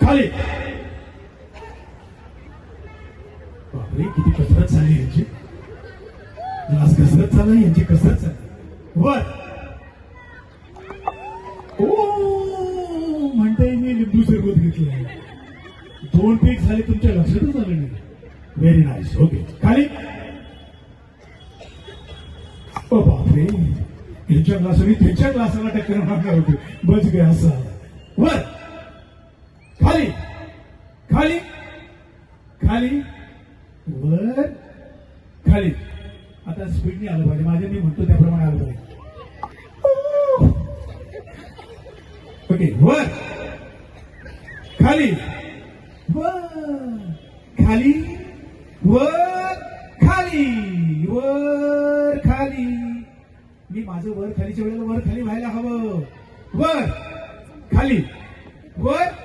खाली. बापरे किती कसरत झाली यांची. आज कसरत चालू यांची कसरत चालली वर. ओ म्हणताय मी लिंबू सरबत घेतलं दोन पीक झाले तुमच्या लक्षातच आलं नाही. व्हेरी नाईस ओके खाली. ओ बापरे. यांच्या ग्लासाने त्यांच्या ग्लासाला टक्कर मारणार होते. बच गया असा वर. खाली खाली वर खाली. आता स्पीडने आलं पाहिजे. माझे मी म्हणतो त्याप्रमाणे आलं पाहिजे. ओके वर. खाली वर. खाली वर खाली वर खाली. मी माझं वर खालीच्या वेळेला वर खाली व्हायला हवं. वर खाली वर.